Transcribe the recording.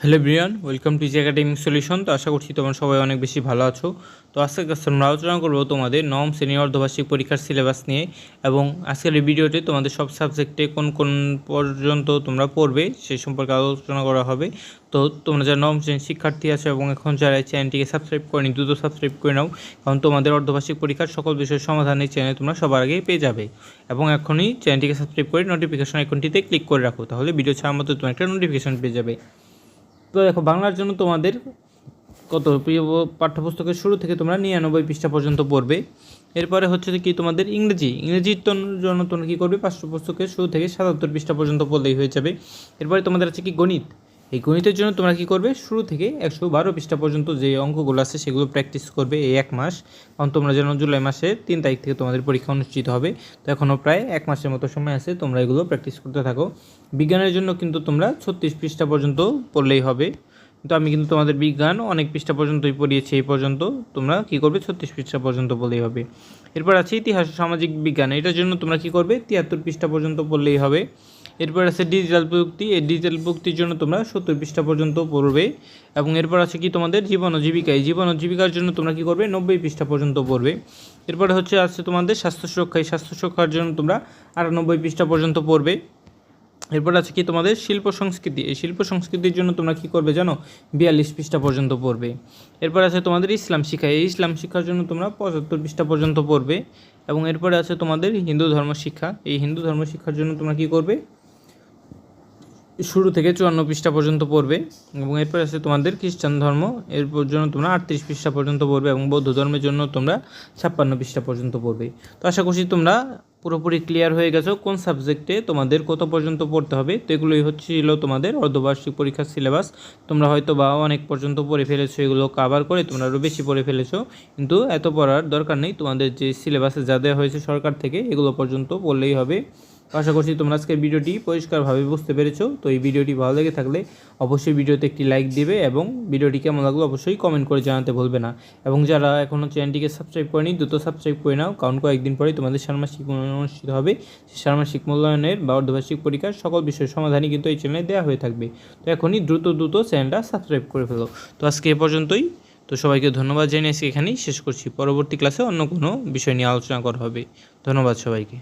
Hello Brian, welcome to G academic solution. তো আশা করছি তোমরা সবাই অনেক বেশি ভালো আছো। তো আজকে আমরা আলোচনা করব তোমাদের নবম শ্রেণি অর্ধবার্ষিক পরীক্ষার সিলেবাস নিয়ে এবং আজকের এই ভিডিওতে তোমাদের সব সাবজেক্টে কোন কোন পর্যন্ত তোমরা পড়বে সেই সম্পর্কে আলোচনা করা হবে। তো তোমরা যারা নবম শ্রেণির শিক্ষার্থী আছো এবং এখন যারা চ্যানেলটিকে সাবস্ক্রাইব করেনি, দ্রুত সাবস্ক্রাইব করে নাও, কারণ তোমাদের অর্ধবার্ষিক পরীক্ষার সকল বিষয়ের সমাধান এই চ্যানেলে তোমরা সবার আগেই পেয়ে যাবে। এবং এখনই চ্যানেলটিকে সাবস্ক্রাইব করে নোটিফিকেশন আইকনটিতে ক্লিক করে রাখো, তাহলে ভিডিও ছাড়া মতো তোমার একটা নোটিফিকেশন পেয়ে যাবে। তো দেখো, বাংলার জন্য তোমাদের কত প্রিয় পাঠ্যপুস্তকের শুরু থেকে তোমরা নিরানব্বই পৃষ্ঠা পর্যন্ত পড়বে। এরপরে হচ্ছে কি, তোমাদের ইংরেজি। ইংরেজির জন্য তোমরা কী করবে? পাঠ্যপুস্তকের শুরু থেকে সাতাত্তর পৃষ্ঠা পর্যন্ত পড়লেই হয়ে যাবে। এরপরে তোমাদের আছে কি গণিত? এই গণিতের জন্য তোমরা কী করবে? শুরু থেকে একশো বারো পৃষ্ঠা পর্যন্ত যে অঙ্কগুলো আছে সেগুলো প্র্যাকটিস করবে এই এক মাস। কারণ তোমরা যেন জুলাই মাসের তিন তারিখ থেকে তোমাদের পরীক্ষা অনুষ্ঠিত হবে। তো এখনও প্রায় এক মাসের মতো সময় আছে, তোমরা এগুলো প্র্যাকটিস করতে থাকো। বিজ্ঞানের জন্য কিন্তু তোমরা ছত্রিশ পৃষ্ঠা পর্যন্ত পড়লেই হবে। কিন্তু আমি কিন্তু তোমাদের বিজ্ঞান অনেক পৃষ্ঠা পর্যন্তই পড়িয়েছি এই পর্যন্ত। তোমরা কী করবে? ছত্রিশ পৃষ্ঠা পর্যন্ত পড়লেই হবে। এরপর আছে ইতিহাস সামাজিক বিজ্ঞান। এটার জন্য তোমরা কী করবে? তিয়াত্তর পৃষ্ঠা পর্যন্ত পড়লেই হবে। এরপর আছে ডিজিটাল প্রযুক্তি। এই ডিজিটাল প্রযুক্তির জন্য তোমরা সত্তর পৃষ্ঠা পর্যন্ত পড়বে এবং এরপর আছে কি তোমাদের জীবন ও জীবিকা। এই জীবন ও জীবিকার জন্য তোমরা কী করবে? নব্বই পৃষ্ঠা পর্যন্ত পড়বে। এরপরে হচ্ছে আছে তোমাদের স্বাস্থ্য সুরক্ষা। এই স্বাস্থ্য সুরক্ষার জন্য তোমরা আটানব্বই পৃষ্ঠা পর্যন্ত পড়বে। এরপর আছে কি তোমাদের শিল্প সংস্কৃতি। এই শিল্প সংস্কৃতির জন্য তোমরা কি করবে জানো? বিয়াল্লিশ পৃষ্ঠা পর্যন্ত পড়বে। এরপর আছে তোমাদের ইসলাম শিক্ষা। এই ইসলাম শিক্ষার জন্য তোমরা পঁচাত্তর পৃষ্ঠা পর্যন্ত পড়বে। এবং এরপরে আছে তোমাদের হিন্দু ধর্ম শিক্ষা। এই হিন্দু ধর্ম শিক্ষার জন্য তোমরা কি করবে? শুরু থেকে চুয়ান্ন পৃষ্ঠা পর্যন্ত পড়বে এবং এরপর আছে তোমাদের খ্রিস্টান ধর্ম এর জন্য তোমরা আটত্রিশ পৃষ্ঠা পর্যন্ত পড়বে এবং বৌদ্ধ ধর্মের জন্য তোমরা ছাপ্পান্ন পৃষ্ঠা পর্যন্ত পড়বে। তো আশা করছি তোমরা পুরোপুরি ক্লিয়ার হয়ে গেছো কোন সাবজেক্টে তোমাদের কত পর্যন্ত পড়তে হবে। তো এগুলোই হচ্ছিল তোমাদের অর্ধবার্ষিক পরীক্ষার সিলেবাস তোমরা হয়তো বা অনেক পর্যন্ত পড়ে ফেলেছো, এগুলো কাভার করে তোমরা আরও বেশি পড়ে ফেলেছো। কিন্তু এত পড়ার দরকার নেই, তোমাদের যে সিলেবাসে যা দেওয়া হয়েছে সরকার থেকে এগুলো পর্যন্ত পড়লেই হবে। আশা করছি তোমরা আজকের ভিডিওটি পরিষ্কারভাবে বুঝতে পেরেছ। তো এই ভিডিওটি ভালো লেগে থাকলে অবশ্যই ভিডিওতে একটি লাইক দেবে এবং ভিডিওটি কেমন লাগল অবশ্যই কমেন্ট করে জানাতে ভুলবে না। এবং যারা এখনও চ্যানেলটিকে সাবস্ক্রাইব করেনি, দ্রুত সাবস্ক্রাইব করে নাও, কারণ কয়েকদিন পরেই তোমাদের মূল্যায়ন অনুষ্ঠিত হবে। সেই ষান্মাসিক মূল্যায়নের বা অর্ধবার্ষিক পরীক্ষার সকল বিষয়ের সমাধানই কিন্তু এই চ্যানেলে দেওয়া হয়ে থাকবে। তো এখনই দ্রুত দ্রুত চ্যানেলটা সাবস্ক্রাইব করে ফেলো। তো আজকে এ পর্যন্তই। তো সবাইকে ধন্যবাদ জানিয়ে আজকে এখানেই শেষ করছি। পরবর্তী ক্লাসে অন্য কোনো বিষয় নিয়ে আলোচনা করা হবে। ধন্যবাদ সবাইকে।